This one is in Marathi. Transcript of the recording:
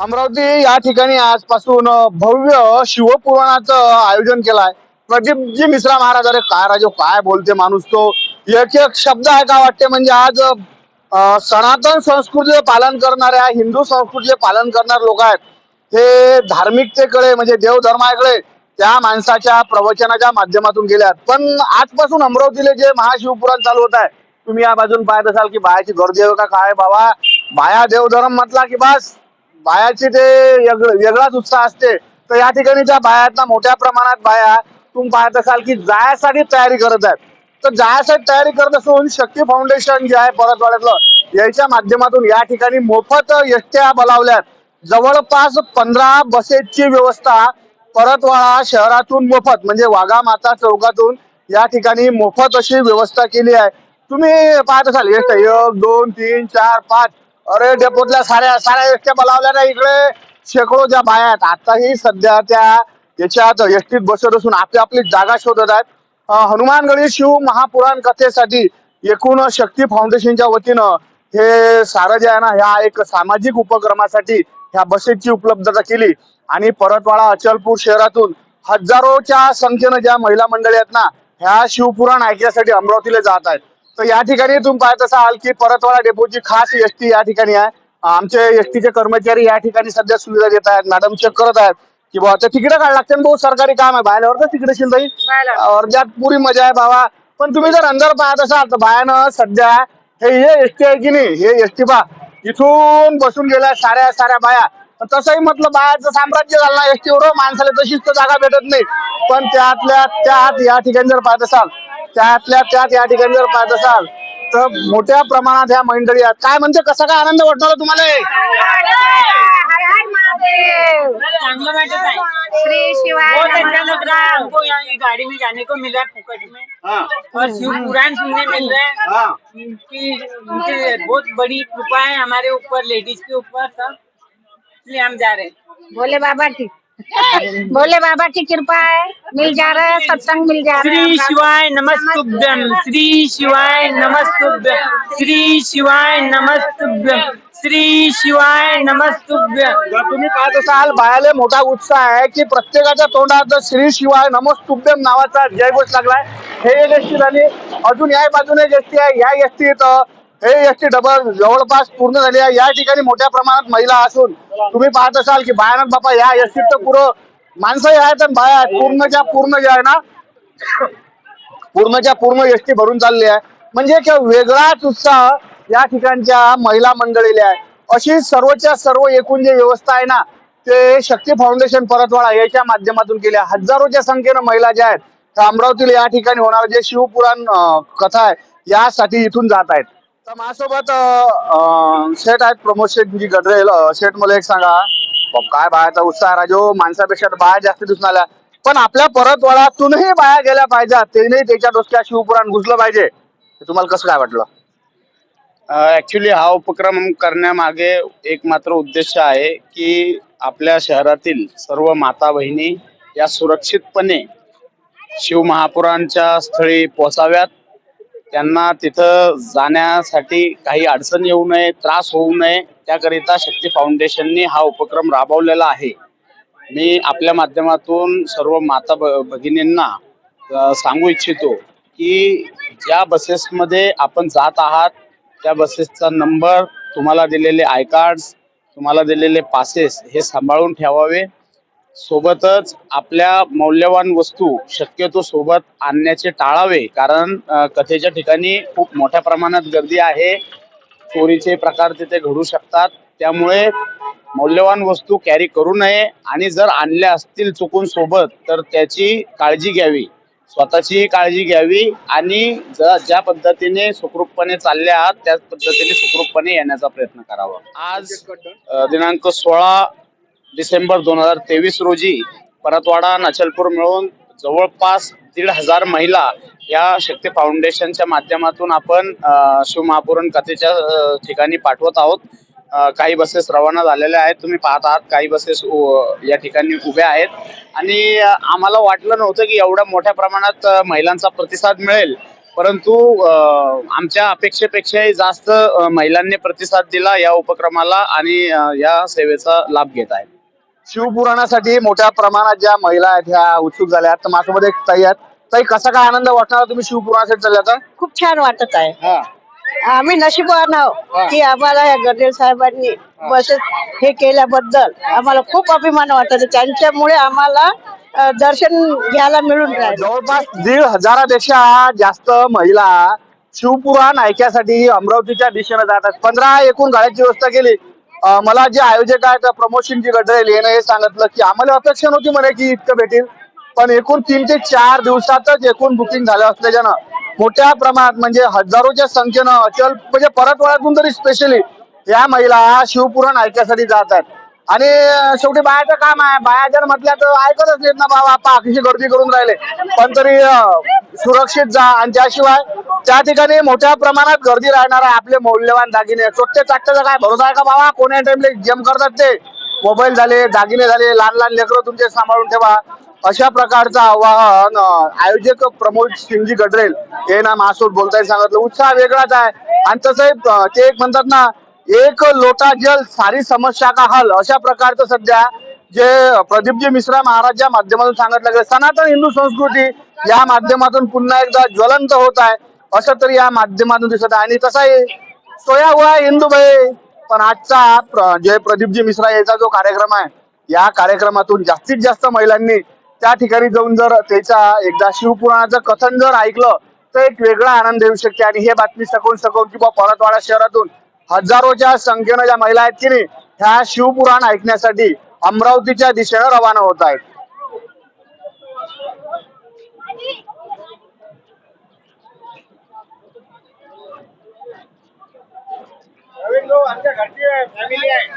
अमरावती या ठिकाणी आजपासून भव्य शिवपुराणाचं आयोजन केलंय. प्रदीपजी मिश्रा महाराज अरे काय राजो काय बोलते माणूस तो? एक एक शब्द आहे का वाटते? म्हणजे आज सनातन संस्कृतीचे पालन करणाऱ्या हिंदू संस्कृतीचे पालन करणारे लोक आहेत. हे धार्मिकतेकडे म्हणजे देव धर्माकडे त्या माणसाच्या प्रवचनाच्या माध्यमातून गेल्यात पण आजपासून अमरावतीला जे महाशिवपुराण चालू होत आहे तुम्ही या बाजून पाहत असाल की बायाची गर्दी आहे का काय बाबा? बाया देवधर्म म्हटला की बस बायाची ते वेगळाच उत्साह असते. तर या ठिकाणी त्या बायातना मोठ्या प्रमाणात बाया तुम्ही पाहत असाल की जायासाठी तयारी करत आहेत. तर जायासाठी तयारी करत असून शक्ती फाउंडेशन जे आहे परतवाड्यातलं याच्या माध्यमातून या ठिकाणी मोफत एसट्या बोलावल्यात जवळपास पंधरा बसेसची व्यवस्था परतवाडा शहरातून मोफत म्हणजे वाघा माता चौकातून या ठिकाणी मोफत अशी व्यवस्था केली आहे. तुम्ही पाहत असाल एसट्या एक दोन तीन चार पाच. अरे डेपोतल्या साऱ्या साऱ्या एसट्या बोलावल्या ना इकडे. शेकडो ज्या बाया आहेत आताही सध्या त्या याच्यात एसटीत बसत असून आपली आपली जागा शोधत आहेत. हनुमानगडी शिव महापुराण कथेसाठी एकूण शक्ती फाउंडेशनच्या वतीनं हे सारं जे आहे ना ह्या एक सामाजिक उपक्रमासाठी ह्या बसेसची उपलब्धता केली. आणि परतवाडा अचलपूर शहरातून हजारोच्या संख्येनं ज्या महिला मंडळी आहेत ना ह्या शिवपुराण ऐकण्यासाठी अमरावतीला जात आहेत. तर या ठिकाणी तुम्ही पाहत असाल की परतवाडा डेपोची खास एसटी या ठिकाणी आहे. आमचे एसटीचे कर्मचारी या ठिकाणी सध्या सुविधा देत आहेत. मॅडम चेक करत आहेत की बाबा ते तिकडे काढ लागते बहुत सरकारी काम आहे. बाहेरवर तर तिकडे शिंदाई अर्ध्यात पुरी मजा आहे बाबा पण तुम्ही जर अंदर पाहत असाल तर बायानं सध्या हे हे एसटी आहे की नाही? हे एसटी बा इथून बसून गेल्या साऱ्या साऱ्या बाया. तसंही म्हटलं बायाचं साम्राज्य झालं ना एवढं माणसाला तशीच तर जागा भेटत नाही. पण त्यातल्या त्यात या ठिकाणी जर पाहत असाल त्यातल्या त्यात या ठिकाणी जर पाहत असाल तर मोठ्या प्रमाणात ह्या मंडळी आहेत. काय म्हणते कसा काय आनंद वाटणार हो तुम्हाला चांगलं वाटत आहे श्री शिवाय हमको यहाँ ये गाड़ी में जाने को मिला फुकट में और शिव पुराण सुनने मिल रहे हैं उनकी बहुत बड़ी कृपा है? हमारे ऊपर लेडीज के ऊपर सब इसलिए हम जा रहे हैं भोले बाबा ठीक. भोले बाबा की कृपा है मिल जा रहा है सत्संग मिल जा रहा है। श्री शिवाय नमस्तुभ्यम श्री शिवाय नमस्तुभ्यम श्री शिवाय नमस्तुभ्यम श्री शिवाय नमस्तुभ्यम जर तुम्ही पाहत असाल बायाले मोठा उत्साह आहे की प्रत्येकाच्या तोंडात श्री शिवाय नमस्तुभ्यम नावाचा जयघोष लागलाय. हे एक झाली. अजून या बाजूने एसटी आहे या एसटीत हे एसटी डबल जवळपास पूर्ण झाली आहे. या ठिकाणी मोठ्या प्रमाणात महिला असून तुम्ही पाहत असाल की बायानं बापा या एसटीत तर पुरं माणसंही आहेत आणि बाया आहेत. पूर्णच्या पूर्ण जे आहे ना पूर्णच्या पूर्ण एसटी भरून चालली आहे. म्हणजे एक वेगळाच उत्साह या ठिकाणच्या महिला मंडळीला आहे. अशी सर्वच्या सर्व एकूण जे व्यवस्था आहे ना ते शक्ती फाउंडेशन परतवाडा याच्या माध्यमातून केली आहे. हजारोच्या संख्येनं महिला ज्या आहेत अमरावतीला या ठिकाणी होणार जे शिवपुराण कथा आहे यासाठी इथून जात आहेत. तर माझ्यासोबत अं, शेठ आहेत प्रमोद शेठ जी गडरेल. अं, शेठ मला एक सांगा. बाप, काय बायाचा उत्साह राजो. माणसापेक्षा तर बाया जास्त दिसून आल्या. पण आपल्या परतवाड्यातूनही बाया गेल्या पाहिजेत. त्याने त्याच्या डोसक्या शिवपुराण घुसलं पाहिजे. हे तुम्हाला कसं काय वाटलं? ऍक्च्युली हा उपक्रम करण्यामागे एक मात्र उद्देश आहे की आपल्या शहरातील सर्व माता बहिणी या सुरक्षितपणे शिव महापुरांच्या स्थळी पोचाव्यात त्यांना तिथं जाण्यासाठी काही अडचण येऊ नये त्रास होऊ नये त्याकरिता शक्ती फाउंडेशनने हा उपक्रम राबवलेला आहे. मी आपल्या माध्यमातून सर्व माता भ- भगिनींना सांगू इच्छितो की ज्या बसेसमध्ये आपण जात आहात त्या बसेसचा नंबर तुम्हाला दिलेले आय कार्ड्स तुम्हाला दिलेले पासेस हे सांभाळून ठेवावे. सोबतच आपल्या मौल्यवान वस्तू शक्यतो सोबत आणण्याचे टाळावे कारण कथेच्या ठिकाणी खूप मोठ्या प्रमाणात गर्दी आहे. चोरीचे प्रकार तिथे घडू शकतात. त्यामुळे मौल्यवान वस्तू कॅरी करू नये आणि जर आणल्या असतील चुकून सोबत तर त्याची काळजी घ्यावी. स्वतःची काळजी घ्यावी आणि ज्या पद्धतीने सुखरूपपणे चालले आहात त्याच पद्धतीने सुखरूपपणे येण्याचा प्रयत्न करावा. आज दिनांक सोळा डिसेंबर दोन हजार तेवीस रोजी परतवाडा नचलपूर मिळून जवळपास दीड हजार महिला या शक्ती फाउंडेशनच्या माध्यमातून आपण शिवमहापुरण कथेच्या ठिकाणी पाठवत आहोत. काही बसेस रवाना झालेल्या आहेत. तुम्ही पाहत आहात काही बसेस या ठिकाणी उभ्या आहेत. आणि आम्हाला वाटलं नव्हतं की एवढ्या मोठ्या प्रमाणात महिलांचा प्रतिसाद मिळेल. परंतु आमच्या अपेक्षेपेक्षाही जास्त महिलांनी प्रतिसाद दिला या उपक्रमाला आणि या सेवेचा लाभ घेत आहेत. शिवपुराणासाठी मोठ्या प्रमाणात ज्या महिला आहेत ह्या उत्सुक झाल्या आहेत. तर माझ्यासोबत एक ताई आहेत. ताई कसा काय आनंद वाटणार तुम्ही शिवपुराणासाठी चालल्या तर खूप छान वाटत आहे. हा. आम्ही नशीबवान हा. आहोत की आम्हाला या गर्देल साहेबांनी बस हे केल्याबद्दल आम्हाला खूप अभिमान वाटत आहे. त्यांच्यामुळे आम्हाला अ, दर्शन घ्यायला मिळून राहिलं. जवळपास दीड हजारापेक्षा जास्त महिला शिवपुराण ऐक्यासाठी अमरावतीच्या दिशेने जातात पंधरा एकूण गाड्याची व्यवस्था केली. मला जे आयोजक आहेत प्रमोशनची गडरेल यानं हे सांगितलं की आम्हाला अपेक्षा नव्हती म्हणे की इतकं भेटेल. पण एकूण तीन ते चार दिवसातच एकूण बुकिंग झालं असल्याच्यानं मोठ्या प्रमाणात म्हणजे हजारोच्या संख्येनं अचल म्हणजे परतवाड्यातून तरी स्पेशली या महिला शिवपुराण ऐकण्यासाठी जात आहेत. आणि शेवटी बायाचं काम आहे. बाया जर म्हटल्या तर ऐकतच नाहीत ना बाबा आपा अशी गर्दी करून राहिले. पण तरी सुरक्षित जा. आणि त्याशिवाय त्या ठिकाणी मोठ्या प्रमाणात गर्दी राहणार आहे. आपले मौल्यवान दागिने. चोट्टे चाकट्याचा काय भरोसा आहे का बाबा? कोण्या टाइमले गेम करतात ते? मोबाईल झाले दागिने झाले लहान लहान लेकरं तुमचे सांभाळून ठेवा. अशा प्रकारचं आवाहन आयोजक प्रमोद सिंगजी गडरेल. हे ना महासूर बोलताय सांगितलं. उत्साह वेगळाच आहे. आणि तसंही ते एक म्हणतात ना एक लोटा जल सारी समस्या का हल? अशा प्रकारचं सध्या जे प्रदीपजी मिश्रा महाराजच्या माध्यमातून सांगितलं गेलं. सनातन हिंदू संस्कृती या माध्यमातून पुन्हा एकदा ज्वलंत होत आहे असं तरी या माध्यमातून दिसत आहे. आणि तसाही सोया हुआ हिंदू भाई. पण आजचा प्र- जे प्रदीपजी मिश्रा याचा जो कार्यक्रम आहे या कार्यक्रमातून जास्तीत जास्त महिलांनी त्या ठिकाणी जाऊन जर त्याचा एकदा शिवपुराणाचं कथन जर ऐकलं तर एक वेगळा आनंद येऊ शकते. आणि हे बातमी सकून सकून किंवा परतवाडा शहरातून हजारोच्या संख्येनं ज्या महिला आहेत की नाही ह्या शिवपुराण ऐकण्यासाठी अमरावतीच्या दिशेनं रवाना होत आहेत. आमच्या घरची फॅमिली आहे.